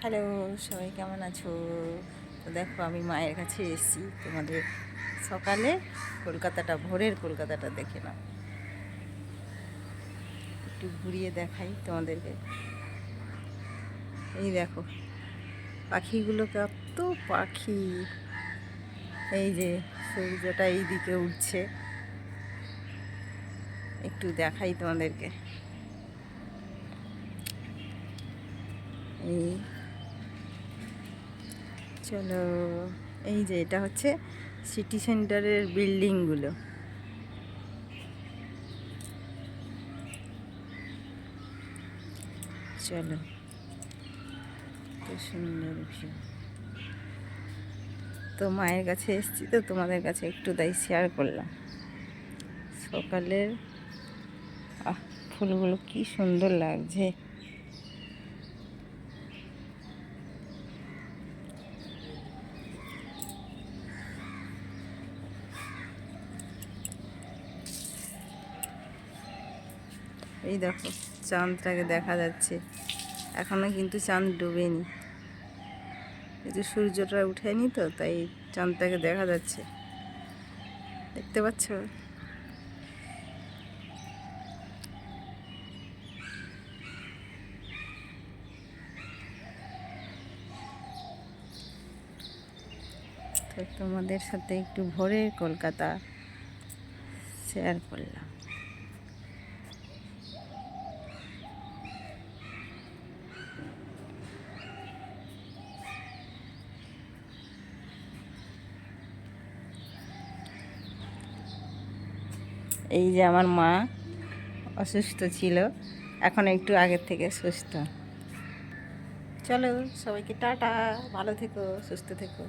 Hello, সবাই কেমন আছো? তো দেখো, আমি মায়ের কাছে এসেছি। তোমাদের সকালে কলকাতাটা, ভোরের কলকাতাটা দেখে নাও। একটু ঘুরিয়ে দেখাই তোমাদেরকে। এই দেখো, পাখিগুলো কত পাখি। এই যে, সূর্যটা এই দিকে উঠছে। একটু দেখাই তোমাদেরকে। এই চলো, এই যে এটা হচ্ছে সিটি সেন্টারের বিল্ডিংগুলো চলো সুন্দর ভিউ তো মায়ের কাছে এসেছি তো তোমাদের কাছে একটু তাই শেয়ার করলাম। সকালের, আহ, ফুলগুলো কি সুন্দর লাগছে। এই দেখো, চাঁদটাকে দেখা যাচ্ছে। এখনও কিন্তু চাঁদ ডুবেনি। যে সূর্যটা উঠেনি তো, তাই চাঁদটাকে দেখা যাচ্ছে। দেখতে পাচ্ছ? তোমাদের সাথে একটু ভোরে কলকাতা শেয়ার করলাম। এই যে আমার মা অসুস্থ ছিল, এখন একটু আগের থেকে সুস্থ। চলো সবাইকে টাটা, ভালো থেকো, সুস্থ থেকো।